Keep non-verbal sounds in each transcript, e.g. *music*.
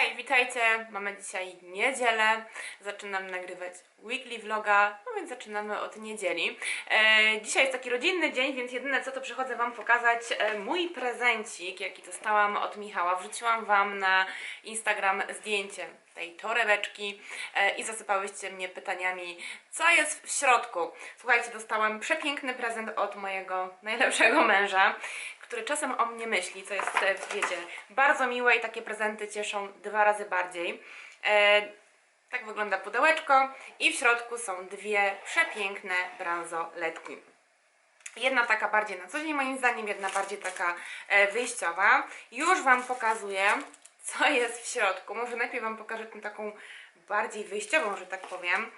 Hej, witajcie! Mamy dzisiaj niedzielę. Zaczynam nagrywać weekly vloga, no więc zaczynamy od niedzieli. E, dzisiaj jest taki rodzinny dzień, więc jedyne co to przychodzę Wam pokazać e, mój prezencik, jaki dostałam od Michała. Wrzuciłam Wam na Instagram zdjęcie tej torebeczki e, i zasypałyście mnie pytaniami, co jest w środku. Słuchajcie, dostałam przepiękny prezent od mojego najlepszego męża który czasem o mnie myśli, co jest, e, wiecie, bardzo miłe i takie prezenty cieszą dwa razy bardziej. E, tak wygląda pudełeczko i w środku są dwie przepiękne bransoletki. Jedna taka bardziej na co dzień moim zdaniem, jedna bardziej taka e, wyjściowa. Już Wam pokazuję, co jest w środku. Może najpierw Wam pokażę tę taką bardziej wyjściową, że tak powiem.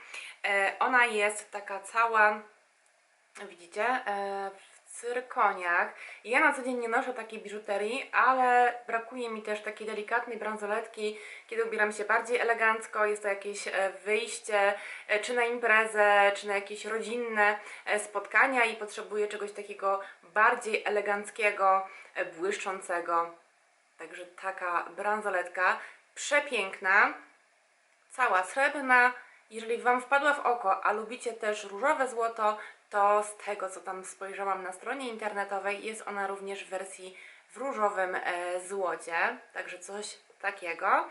E, ona jest taka cała, widzicie, e, cyrkoniach. Ja na co dzień nie noszę takiej biżuterii, ale brakuje mi też takiej delikatnej bransoletki, kiedy ubieram się bardziej elegancko. Jest to jakieś e, wyjście, e, czy na imprezę, czy na jakieś rodzinne e, spotkania i potrzebuję czegoś takiego bardziej eleganckiego, błyszczącego. Także taka bransoletka przepiękna, cała srebrna. Jeżeli Wam wpadła w oko, a lubicie też różowe złoto, to z tego co tam spojrzałam na stronie internetowej, jest ona również w wersji w różowym e, złocie, także coś takiego.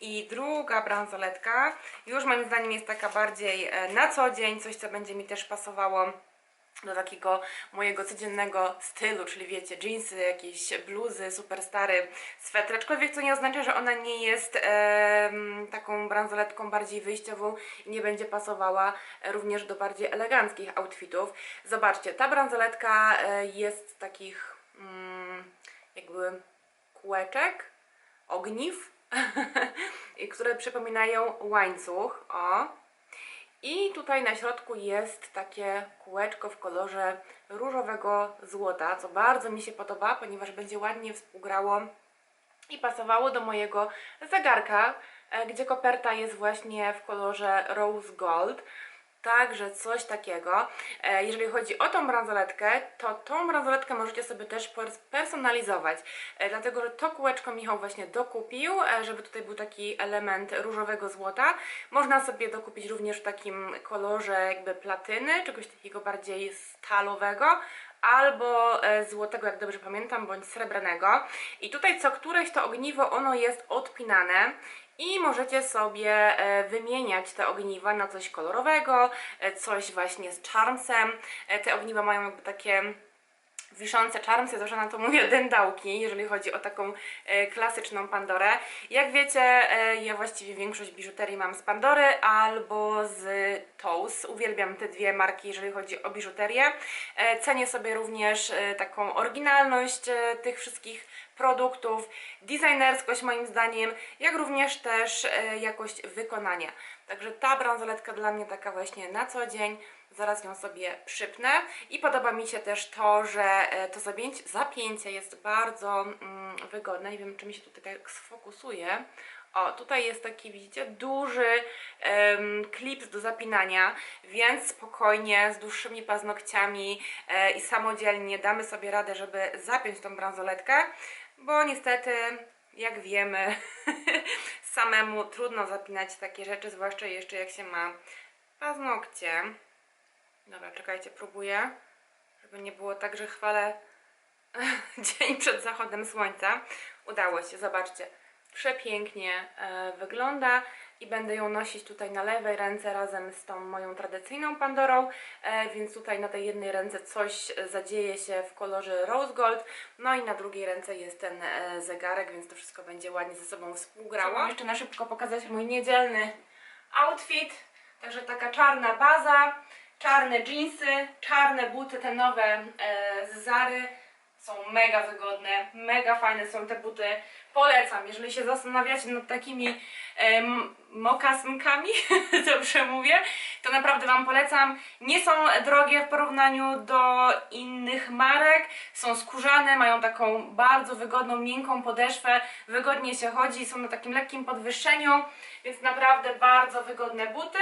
I druga bransoletka, już moim zdaniem jest taka bardziej e, na co dzień, coś co będzie mi też pasowało do takiego mojego codziennego stylu, czyli wiecie, jeansy, jakieś bluzy, superstary, swetr, aczkolwiek co nie oznacza, że ona nie jest em, taką bransoletką bardziej wyjściową i nie będzie pasowała również do bardziej eleganckich outfitów. Zobaczcie, ta bransoletka e, jest takich mm, jakby kółeczek, ogniw, *laughs* które przypominają łańcuch, o, i tutaj na środku jest takie kółeczko w kolorze różowego złota, co bardzo mi się podoba, ponieważ będzie ładnie współgrało i pasowało do mojego zegarka, e, gdzie koperta jest właśnie w kolorze rose gold. Także coś takiego. E, Jeżeli chodzi o tą bransoletkę, to tą bransoletkę możecie sobie też pers- personalizować, e, dlatego że to kółeczko Michał właśnie dokupił, e, żeby tutaj był taki element różowego złota. Można sobie dokupić również w takim kolorze jakby platyny, czegoś takiego bardziej stalowego, albo złotego, jak dobrze pamiętam, bądź srebrnego. I tutaj co któreś to ogniwo, ono jest odpinane i możecie sobie e, wymieniać te ogniwa na coś kolorowego, e, coś właśnie z charmsem. E, Te ogniwa mają jakby takie wiszące charmsy, zawsze na to mówię *laughs* dędałki, jeżeli chodzi o taką klasyczną Pandorę. Jak wiecie, ja właściwie większość biżuterii mam z Pandory albo z Toes. Uwielbiam te dwie marki, jeżeli chodzi o biżuterię. Cenię sobie również taką oryginalność tych wszystkich produktów, designerskość moim zdaniem, jak również też e, jakość wykonania. Także ta bransoletka dla mnie taka właśnie na co dzień, zaraz ją sobie przypnę i podoba mi się też to, że e, to zapięcie, zapięcie jest bardzo mm, wygodne, nie wiem czy mi się tutaj tak sfokusuje. O, tutaj jest taki, widzicie, duży em, klips do zapinania, więc spokojnie, z dłuższymi paznokciami e, i samodzielnie damy sobie radę, żeby zapiąć tą bransoletkę, bo niestety, jak wiemy, *laughs* samemu trudno zapinać takie rzeczy, zwłaszcza jeszcze jak się ma paznokcie. Dobra, czekajcie, próbuję, żeby nie było tak, że chwalę *laughs* dzień przed zachodem słońca. Udało się, zobaczcie. Przepięknie e, wygląda i będę ją nosić tutaj na lewej ręce razem z tą moją tradycyjną Pandorą, e, więc tutaj na tej jednej ręce coś zadzieje się w kolorze rose gold, no i na drugiej ręce jest ten e, zegarek, więc to wszystko będzie ładnie ze sobą współgrało. Chciałam jeszcze na szybko pokazać mój niedzielny outfit, także taka czarna baza, czarne jeansy, czarne buty, te nowe e, z Zary. Są mega wygodne, mega fajne są te buty. Polecam, jeżeli się zastanawiacie nad takimi em, mokasynkami, *laughs* dobrze mówię, to naprawdę Wam polecam. Nie są drogie w porównaniu do innych marek. Są skórzane, mają taką bardzo wygodną, miękką podeszwę. Wygodnie się chodzi, są na takim lekkim podwyższeniu, więc naprawdę bardzo wygodne buty.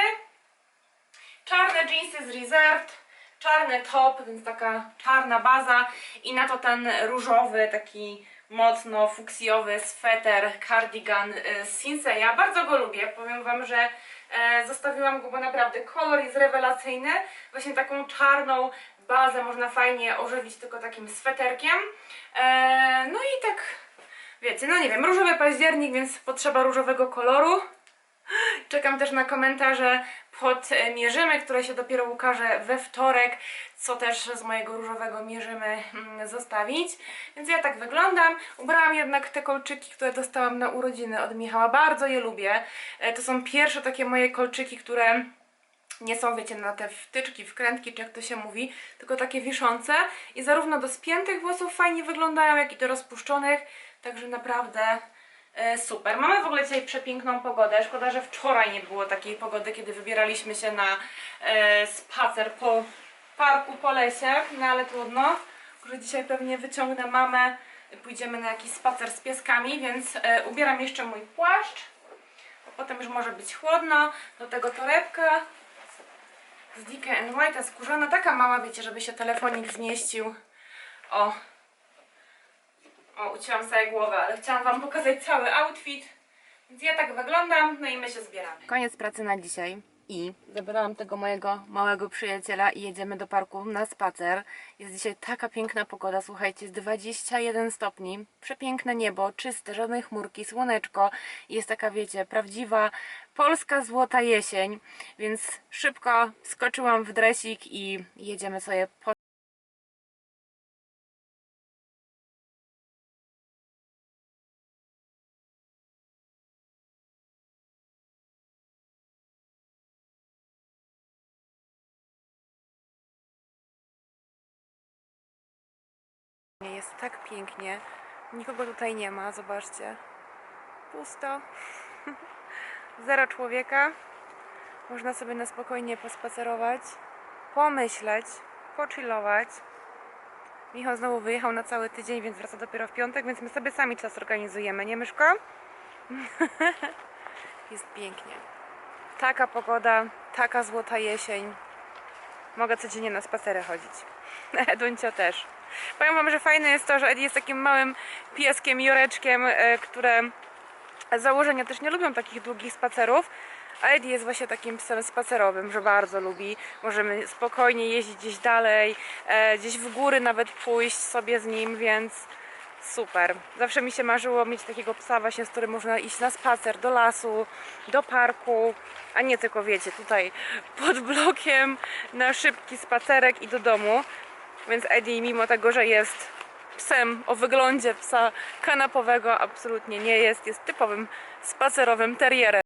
Czarne jeansy z Reserved, czarny top, więc taka czarna baza i na to ten różowy, taki mocno fuksjowy sweter, cardigan e, z Sinseya. Bardzo go lubię. Powiem Wam, że e, zostawiłam go, bo naprawdę kolor jest rewelacyjny. Właśnie taką czarną bazę można fajnie ożywić tylko takim sweterkiem. E, no i tak, wiecie, no nie wiem, różowy październik, więc potrzeba różowego koloru. Czekam też na komentarze pod e, mierzymy, które się dopiero ukaże we wtorek, co też z mojego różowego mierzymy mm, zostawić. Więc ja tak wyglądam. Ubrałam jednak te kolczyki, które dostałam na urodziny od Michała. Bardzo je lubię. E, To są pierwsze takie moje kolczyki, które nie są, wiecie, na te wtyczki, wkrętki, czy jak to się mówi, tylko takie wiszące i zarówno do spiętych włosów fajnie wyglądają, jak i do rozpuszczonych, także naprawdę super. Mamy w ogóle dzisiaj przepiękną pogodę, szkoda, że wczoraj nie było takiej pogody, kiedy wybieraliśmy się na e, spacer po parku, po lesie, no ale trudno, że dzisiaj pewnie wyciągnę mamę, pójdziemy na jakiś spacer z pieskami, więc e, ubieram jeszcze mój płaszcz, potem już może być chłodno, do tego torebka, z Dickie and White'a skórzana, taka mała, wiecie, żeby się telefonik zmieścił. O, o, sobie głowę, ale chciałam Wam pokazać cały outfit. Więc ja tak wyglądam, no i my się zbieramy. Koniec pracy na dzisiaj. I zabrałam tego mojego małego przyjaciela i jedziemy do parku na spacer. Jest dzisiaj taka piękna pogoda, słuchajcie, jest 21 stopni, przepiękne niebo, czyste, żadnej chmurki, słoneczko. Jest taka, wiecie, prawdziwa polska złota jesień, więc szybko skoczyłam w dresik i jedziemy sobie po Jest tak pięknie. Nikogo tutaj nie ma, zobaczcie. Pusto. *laughs* Zero człowieka. Można sobie na spokojnie pospacerować, pomyśleć, pochillować. Michał znowu wyjechał na cały tydzień, więc wraca dopiero w piątek, więc my sobie sami czas organizujemy, nie Myszko? *laughs* Jest pięknie. Taka pogoda, taka złota jesień. Mogę codziennie na spacery chodzić. *laughs* Duncio też. Powiem wam, że fajne jest to, że Eddie jest takim małym pieskiem, joreczkiem, e, które z założenia też nie lubią takich długich spacerów. A Eddie jest właśnie takim psem spacerowym, że bardzo lubi. Możemy spokojnie jeździć gdzieś dalej, e, gdzieś w góry nawet pójść sobie z nim, więc super. Zawsze mi się marzyło mieć takiego psa właśnie, z którym można iść na spacer, do lasu, do parku, a nie tylko wiecie, tutaj pod blokiem na szybki spacerek i do domu. Więc Eddie, mimo tego, że jest psem o wyglądzie psa kanapowego, absolutnie nie jest. Jest typowym spacerowym terrierem.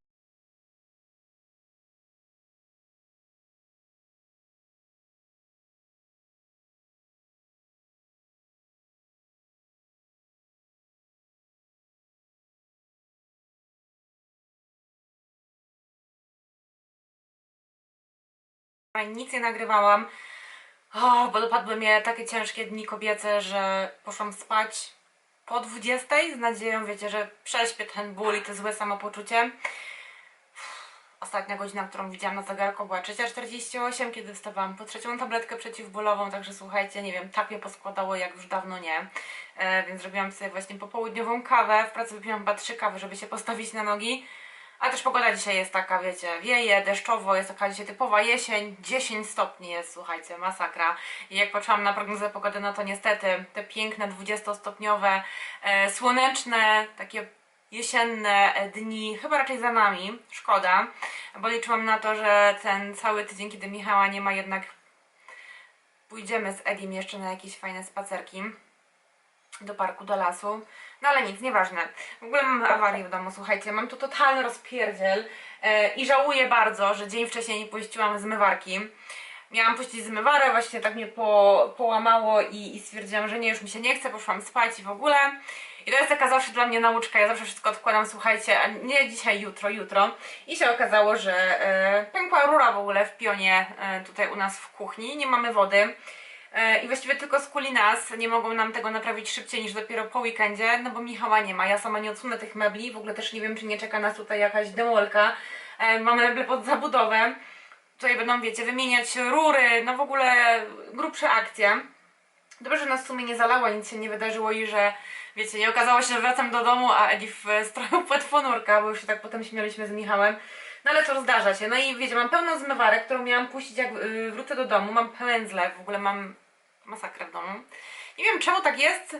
Nic nie nagrywałam. Bo dopadły mnie takie ciężkie dni kobiece, że poszłam spać po 20 z nadzieją, wiecie, że prześpię ten ból i to złe samopoczucie. Ostatnia godzina, którą widziałam na zegarku była 3.48, kiedy wstawałam po trzecią tabletkę przeciwbólową, także słuchajcie, nie wiem, tak mnie poskładało jak już dawno nie. E, więc zrobiłam sobie właśnie popołudniową kawę, w pracy wypiłam chyba trzy kawy, żeby się postawić na nogi. A też pogoda dzisiaj jest taka, wiecie, wieje, deszczowo, jest taka dzisiaj typowa jesień, 10 stopni jest, słuchajcie, masakra. I jak patrzyłam na prognozę pogody, no to niestety te piękne 20-stopniowe, e, słoneczne, takie jesienne e, dni chyba raczej za nami, szkoda, bo liczyłam na to, że ten cały tydzień, kiedy Michała nie ma, jednak pójdziemy z Edim jeszcze na jakieś fajne spacerki do parku, do lasu. No ale nic, nieważne. W ogóle mam awarię w domu, słuchajcie, mam tu totalny rozpierdziel e, i żałuję bardzo, że dzień wcześniej nie puściłam zmywarki. Miałam puścić zmywarę, właśnie tak mnie po, połamało i, i stwierdziłam, że nie, już mi się nie chce, poszłam spać i w ogóle. I to jest taka zawsze dla mnie nauczka, ja zawsze wszystko odkładam, słuchajcie, a nie dzisiaj, jutro, jutro. I się okazało, że e, pękła rura w ogóle w pionie e, tutaj u nas w kuchni, nie mamy wody. E, I właściwie tylko skuli nas, nie mogą nam tego naprawić szybciej niż dopiero po weekendzie, no bo Michała nie ma, ja sama nie odsunę tych mebli, w ogóle też nie wiem, czy nie czeka nas tutaj jakaś demolka. E, Mamy meble pod zabudowę, tutaj będą, wiecie, wymieniać rury, no w ogóle grubsze akcje. Dobrze, że nas w sumie nie zalała, nic się nie wydarzyło i że, wiecie, nie okazało się, że wracam do domu, a Edi w stroju płetwonurka, bo już się tak potem śmialiśmy z Michałem. No ale to zdarza się. No i wiecie, mam pełną zmywarek, którą miałam puścić jak y, wrócę do domu. Mam zlew, w ogóle mam masakrę w domu. Nie wiem czemu tak jest,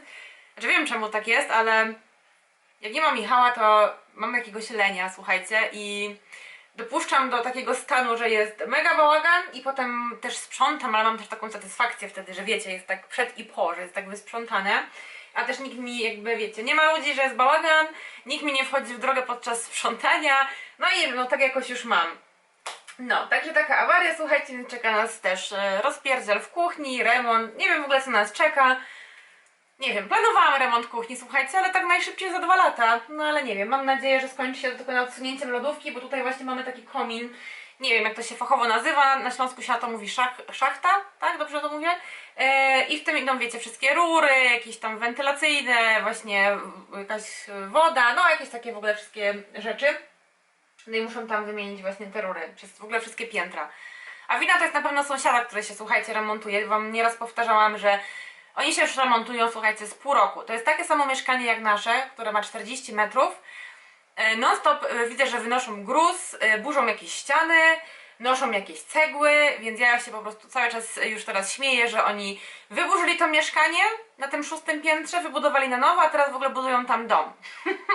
znaczy wiem czemu tak jest, ale jak nie ma Michała, to mam jakiegoś lenia, słuchajcie, i dopuszczam do takiego stanu, że jest mega bałagan i potem też sprzątam, ale mam też taką satysfakcję wtedy, że wiecie, jest tak przed i po, że jest tak wysprzątane. A też nikt mi jakby, wiecie, nie ma ludzi, że jest bałagan, nikt mi nie wchodzi w drogę podczas sprzątania, no i no tak jakoś już mam. No, także taka awaria, słuchajcie, czeka nas też e, rozpierdziel w kuchni, remont, nie wiem w ogóle co nas czeka. Nie wiem, planowałam remont kuchni, słuchajcie, ale tak najszybciej za dwa lata. No ale nie wiem, mam nadzieję, że skończy się to tylko odsunięciem lodówki, bo tutaj właśnie mamy taki komin. Nie wiem, jak to się fachowo nazywa, na śląsku się to mówi szach, szachta, tak? Dobrze to mówię? E, I w tym idą, wiecie, wszystkie rury, jakieś tam wentylacyjne, właśnie jakaś woda, no jakieś takie w ogóle wszystkie rzeczy. No i muszą tam wymienić właśnie te rury, przez w ogóle wszystkie piętra. A wina to jest na pewno sąsiada, który się, słuchajcie, remontuje. Wam nieraz powtarzałam, że oni się już remontują, słuchajcie, z pół roku. To jest takie samo mieszkanie jak nasze, które ma 40 metrów. E, Non-stop e, widzę, że wynoszą gruz, e, burzą jakieś ściany, noszą jakieś cegły, więc ja się po prostu cały czas już teraz śmieję, że oni wyburzyli to mieszkanie na tym szóstym piętrze, wybudowali na nowo, a teraz w ogóle budują tam dom. *laughs*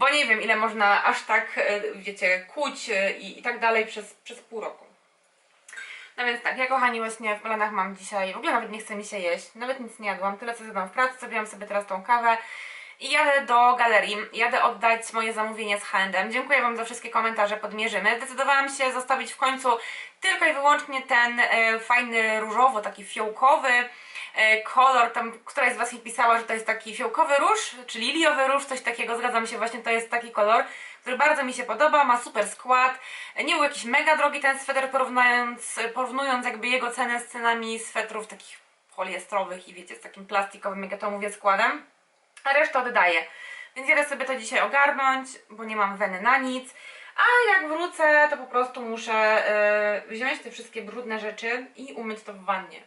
Bo nie wiem, ile można aż tak, e, wiecie, kuć e, i, i tak dalej przez, przez pół roku. No więc tak, ja kochani właśnie w planach mam dzisiaj, w ogóle nawet nie chce mi się jeść, nawet nic nie jadłam, tyle co zjadłam w pracy, zrobiłam sobie teraz tą kawę i jadę do galerii, jadę oddać moje zamówienie z H&M. Dziękuję Wam za wszystkie komentarze, podmierzymy. Zdecydowałam się zostawić w końcu tylko i wyłącznie ten e, fajny różowo, taki fiołkowy kolor, tam któraś z Was pisała, że to jest taki fiołkowy róż, czy liliowy róż, coś takiego, zgadzam się, właśnie to jest taki kolor, który bardzo mi się podoba, ma super skład, nie był jakiś mega drogi ten sweter, porównując, porównując jakby jego cenę z cenami swetrów takich poliestrowych i wiecie, z takim plastikowym, jak ja to mówię, składem, a resztę oddaję. Więc jadę sobie to dzisiaj ogarnąć, bo nie mam weny na nic. A jak wrócę, to po prostu muszę yy, wziąć te wszystkie brudne rzeczy i umyć to w wannie.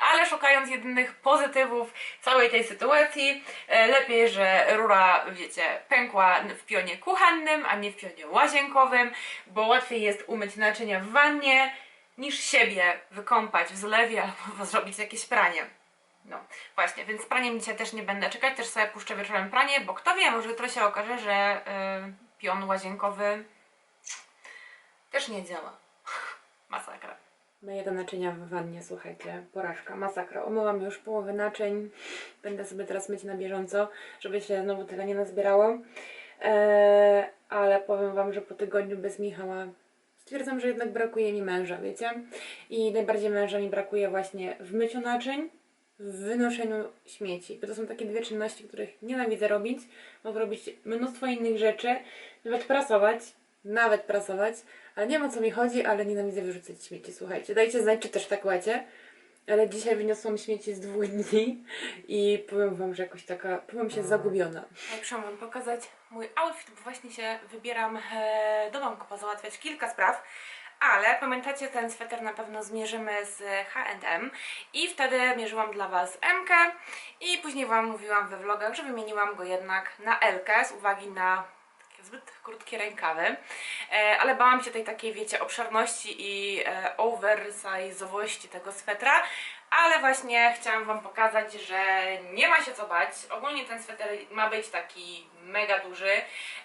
Ale szukając jedynych pozytywów całej tej sytuacji, e, lepiej, że rura, wiecie, pękła w pionie kuchennym, a nie w pionie łazienkowym, bo łatwiej jest umyć naczynia w wannie, niż siebie wykąpać w zlewie albo *laughs* zrobić jakieś pranie. No, właśnie, więc z praniem dzisiaj też nie będę czekać, też sobie puszczę wieczorem pranie, bo kto wie, może jutro się okaże, że y, pion łazienkowy też nie działa. *laughs* Masakra. Myję do naczynia w wannie, słuchajcie, porażka, masakra. Umyłam już połowę naczyń, będę sobie teraz myć na bieżąco, żeby się znowu tyle nie nazbierało. Eee, ale powiem Wam, że po tygodniu bez Michała stwierdzam, że jednak brakuje mi męża, wiecie? I najbardziej męża mi brakuje właśnie w myciu naczyń, w wynoszeniu śmieci. Bo to są takie dwie czynności, których nienawidzę robić. Mogę robić mnóstwo innych rzeczy, nawet prasować, nawet prasować, ale nie wiem o co mi chodzi, ale nienawidzę wyrzucać śmieci. Słuchajcie, dajcie znać, czy też tak macie. Ale dzisiaj wyniosłam śmieci z dwóch dni i powiem wam, że jakoś taka, powiem się zagubiona. Muszę wam pokazać mój outfit, bo właśnie się wybieram e, do domku pozałatwiać kilka spraw. Ale pamiętacie, ten sweter na pewno zmierzymy z H&M i wtedy mierzyłam dla Was M i później Wam mówiłam we vlogach, że wymieniłam go jednak na L z uwagi na zbyt krótkie rękawy, e, ale bałam się tej takiej, wiecie, obszerności i e, oversize'owości tego swetra, ale właśnie chciałam Wam pokazać, że nie ma się co bać. Ogólnie ten sweter ma być taki mega duży.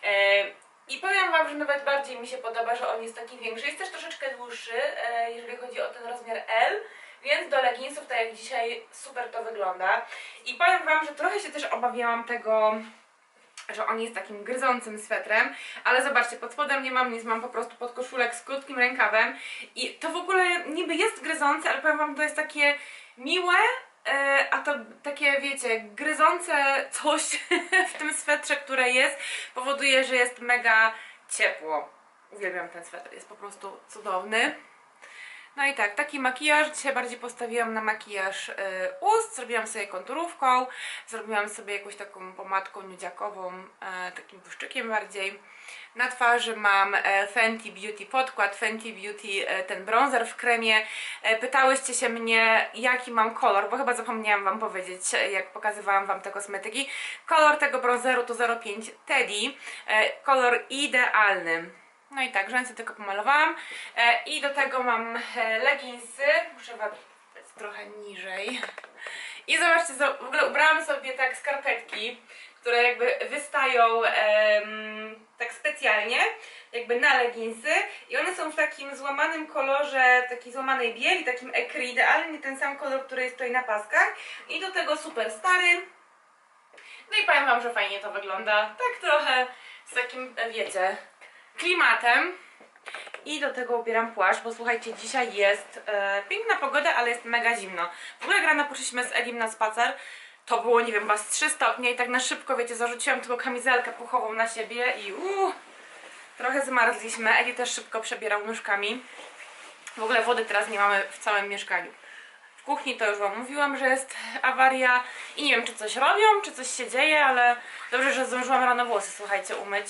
E, i powiem Wam, że nawet bardziej mi się podoba, że on jest taki większy. Jest też troszeczkę dłuższy, jeżeli chodzi o ten rozmiar L, więc do leginsów, tak jak dzisiaj, super to wygląda. I powiem Wam, że trochę się też obawiałam tego, że on jest takim gryzącym swetrem, ale zobaczcie, pod spodem nie mam nic, mam po prostu podkoszulek z krótkim rękawem i to w ogóle niby jest gryzące, ale powiem Wam, to jest takie miłe, E, a to takie, wiecie, gryzące coś *laughs* w tym swetrze, które jest, powoduje, że jest mega ciepło. Uwielbiam ten sweter, jest po prostu cudowny. No i tak, taki makijaż. Dzisiaj bardziej postawiłam na makijaż y, ust, zrobiłam sobie konturówką, zrobiłam sobie jakąś taką pomadką nudziakową, y, takim błyszczykiem bardziej. Na twarzy mam e, Fenty Beauty podkład, Fenty Beauty e, ten bronzer w kremie. E, Pytałyście się mnie, jaki mam kolor, bo chyba zapomniałam Wam powiedzieć, jak pokazywałam Wam te kosmetyki. Kolor tego bronzeru to 05 Teddy, kolor idealny. No i tak, rzęsy tylko pomalowałam. E, I do tego mam e, leginsy, muszę Wam trochę niżej. I zobaczcie, zo- w ogóle ubrałam sobie tak skarpetki, które jakby wystają em, tak specjalnie, jakby na leginsy i one są w takim złamanym kolorze, takiej złamanej bieli, takim ekry, idealnie ten sam kolor, który jest tutaj na paskach i do tego super stary. No i powiem Wam, że fajnie to wygląda, tak trochę z takim, wiecie, klimatem. I do tego ubieram płaszcz, bo słuchajcie, dzisiaj jest e, piękna pogoda, ale jest mega zimno. W ogóle jak rano poszliśmy z Elim na spacer, to było, nie wiem, chyba z 3 stopnie i tak na szybko, wiecie, zarzuciłam tylko kamizelkę puchową na siebie i uuu, trochę zmarzliśmy. Eli też szybko przebierał nóżkami. W ogóle wody teraz nie mamy w całym mieszkaniu. W kuchni to już Wam mówiłam, że jest awaria i nie wiem, czy coś robią, czy coś się dzieje, ale dobrze, że zdążyłam rano włosy, słuchajcie, umyć.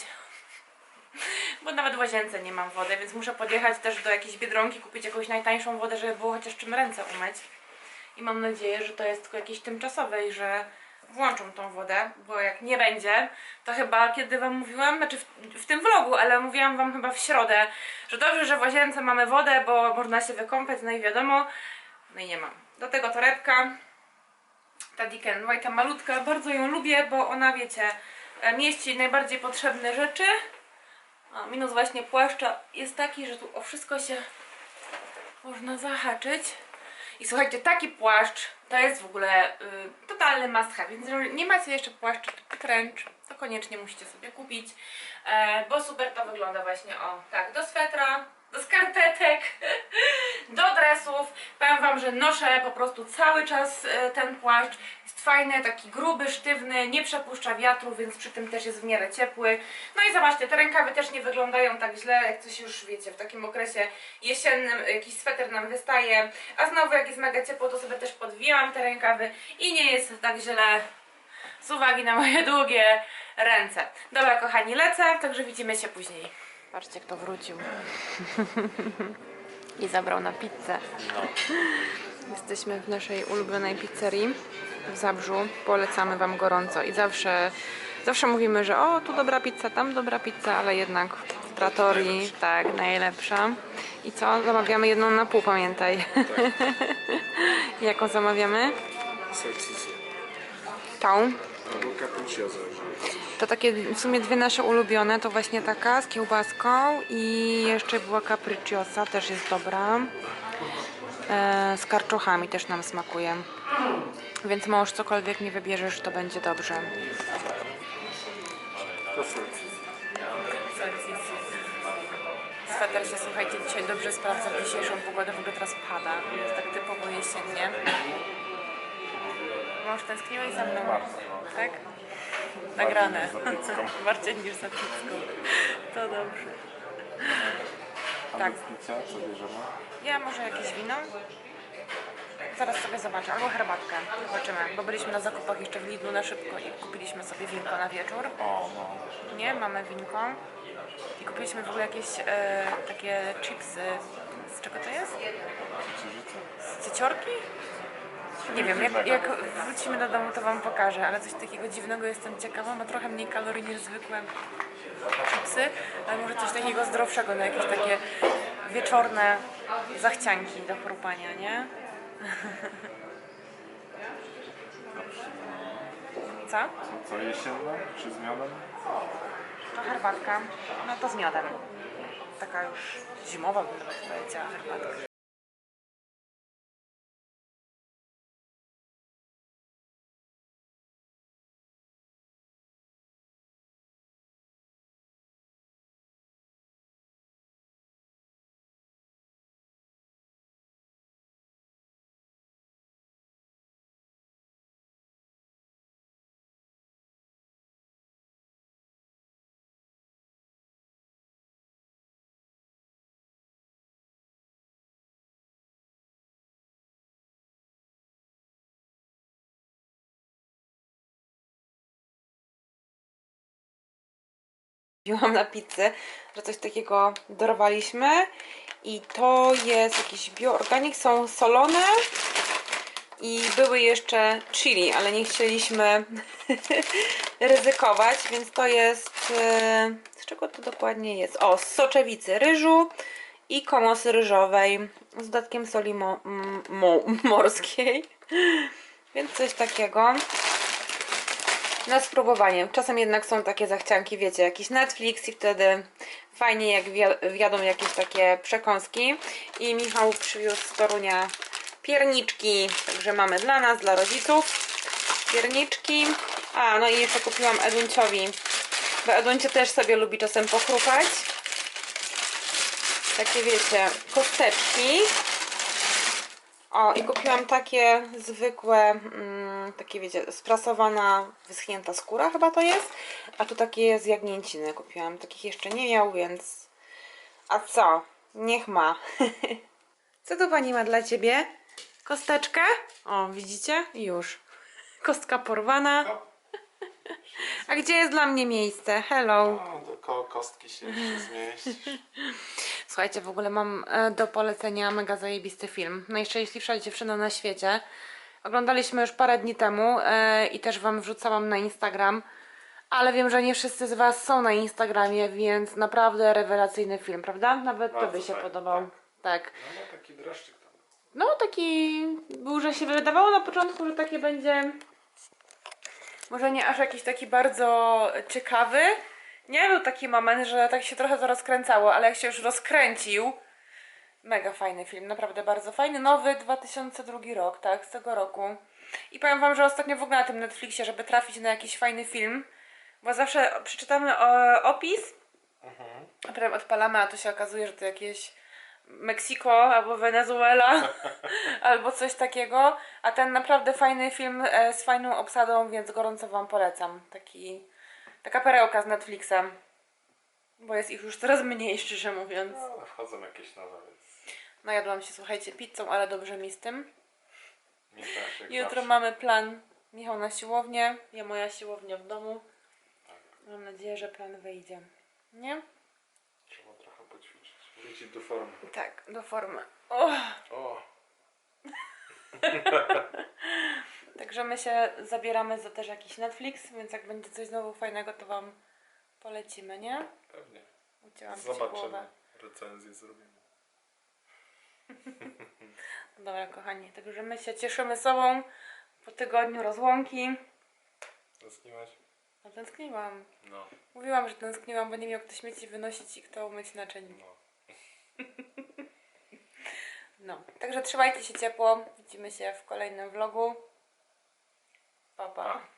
Bo nawet w łazience nie mam wody, więc muszę podjechać też do jakiejś biedronki, kupić jakąś najtańszą wodę, żeby było chociaż czym ręce umyć. I mam nadzieję, że to jest tylko jakieś tymczasowe i że włączą tą wodę, bo jak nie będzie, to chyba kiedy Wam mówiłam, znaczy w, w tym vlogu, ale mówiłam Wam chyba w środę, że dobrze, że w łazience mamy wodę, bo można się wykąpać, no i wiadomo, no i nie mam. Do tego torebka, ta Dick White, ta malutka, bardzo ją lubię, bo ona, wiecie, e, mieści najbardziej potrzebne rzeczy. A minus właśnie płaszcza jest taki, że tu o wszystko się można zahaczyć. I słuchajcie, taki płaszcz to jest w ogóle y, totalny must have, więc jeżeli nie macie jeszcze płaszcza typu trench, to koniecznie musicie sobie kupić, e, bo super to wygląda właśnie, o, tak, do swetra, do skarpetek, *laughs* do dresów. Powiem Wam, że noszę po prostu cały czas e, ten płaszcz. Jest fajny, taki gruby, sztywny, nie przepuszcza wiatru, więc przy tym też jest w miarę ciepły. No i zobaczcie, te rękawy też nie wyglądają tak źle, jak coś już wiecie, w takim okresie jesiennym jakiś sweter nam wystaje. A znowu jak jest mega ciepło, to sobie też podwijam te rękawy i nie jest tak źle z uwagi na moje długie ręce. Dobra kochani, lecę, także widzimy się później. Patrzcie kto wrócił. *laughs* I zabrał na pizzę. Jesteśmy w naszej ulubionej pizzerii w Zabrzu. Polecamy Wam gorąco i zawsze, zawsze mówimy, że o, tu dobra pizza, tam dobra pizza, ale jednak Trattorii, tak, najlepsza. I co? Zamawiamy jedną na pół, pamiętaj. *laughs* Jaką zamawiamy? Salsicę. Tą. Albo capricciosa. To takie w sumie dwie nasze ulubione, to właśnie taka z kiełbaską i jeszcze była capricciosa, też jest dobra. E, z karczochami też nam smakuje. Więc mąż cokolwiek nie wybierzesz, to będzie dobrze. To salsicę. Sweter się, słuchajcie, dzisiaj dobrze sprawdza w dzisiejszą pogodę, w ogóle teraz pada, jest tak typowo jesiennie. Mąż tęskniłeś za mną, tak? Nagrane. *laughs* Bardziej niż za pizzką. To dobrze. Tak. co bierzemy? Ja może jakieś wino? Zaraz sobie zobaczę, albo herbatkę. Zobaczymy, bo byliśmy na zakupach jeszcze w Lidlu na szybko i kupiliśmy sobie winko na wieczór. O, no. Nie, mamy winko. I kupiliśmy w ogóle jakieś e, takie chipsy. Z czego to jest? Z cyciorki? Nie wiem, jak, jak wrócimy do domu, to Wam pokażę, ale coś takiego dziwnego jestem ciekawa. Ma trochę mniej kalorii niż zwykłe chipsy, ale może coś takiego zdrowszego na jakieś takie wieczorne zachcianki do chrupania, nie? *laughs* Co? Co jesienne? Czy z miodem? To herbatka. No to z miodem. Taka już zimowa bym nawet powiedziała herbatka. Wzięłam na pizzę, że coś takiego dorwaliśmy i to jest jakiś bioorganik, są solone i były jeszcze chili, ale nie chcieliśmy *laughs* ryzykować, więc to jest e, z czego to dokładnie jest? O, z soczewicy ryżu i komosy ryżowej z dodatkiem soli mo, mo, morskiej. *laughs* Więc coś takiego na spróbowanie. Czasem jednak są takie zachcianki, wiecie, jakiś Netflix i wtedy fajnie jak wi- wjadą jakieś takie przekąski. I Michał przywiózł z Torunia pierniczki, także mamy dla nas, dla rodziców pierniczki. A, no i jeszcze kupiłam Edunciowi, bo Eduncio też sobie lubi czasem pochrupać. Takie wiecie, kosteczki. O, i kupiłam takie zwykłe, mm, takie wiecie, sprasowana, wyschnięta skóra chyba to jest. A tu takie z jagnięciny kupiłam. Takich jeszcze nie miał, więc... A co? Niech ma. *laughs* co tu pani ma dla ciebie? Kosteczkę? O, widzicie? Już. Kostka porwana. A gdzie jest dla mnie miejsce? Hello. No, do kostki się zmieścisz. *laughs* Słuchajcie, w ogóle mam e, do polecenia mega zajebisty film. Najszczęśliwsza dziewczyna na świecie. Oglądaliśmy już parę dni temu e, i też Wam wrzucałam na Instagram. Ale wiem, że nie wszyscy z Was są na Instagramie, więc naprawdę rewelacyjny film, prawda? Nawet Bardzo Tobie się podobał. Tak. No, no taki dreszczyk tam. No taki był, że się wydawało na początku, że takie będzie może nie aż jakiś taki bardzo ciekawy. Nie był taki moment, że tak się trochę to rozkręcało, ale jak się już rozkręcił, mega fajny film, naprawdę bardzo fajny, nowy 2002 rok, tak, z tego roku. I powiem wam, że ostatnio w ogóle na tym Netflixie, żeby trafić na jakiś fajny film, bo zawsze przeczytamy o, opis, a potem odpalamy, a tu się okazuje, że to jakieś Meksiko albo Wenezuela *laughs* albo coś takiego. A ten naprawdę fajny film e, z fajną obsadą, więc gorąco Wam polecam. Taki, taka perełka z Netflixem. Bo jest ich już coraz mniej, szczerze mówiąc. No, ale wchodzą jakieś nowe, więc Najadłam się, słuchajcie, pizzą, ale dobrze mi z tym. nie Jutro zawsze. mamy plan Michał na siłownię, ja moja siłownia w domu. Mam nadzieję, że plan wyjdzie. Nie? Trzeba trochę poćwiczyć. Wrócić do formy. Tak, do formy. O! O, *laughs* Także my się zabieramy za też jakiś Netflix, więc jak będzie coś znowu fajnego, to Wam polecimy, nie? pewnie. Ucięłam ci Zobaczymy. Recenzję zrobimy. *laughs* Dobra, kochani, także my się cieszymy sobą po tygodniu rozłąki. Tęskniłaś? No tęskniłam. No. Mówiłam, że tęskniłam, bo nie miał kto śmieci wynosić i kto umyć naczyń. no. *laughs* No, także trzymajcie się ciepło. Widzimy się w kolejnym vlogu. Papa.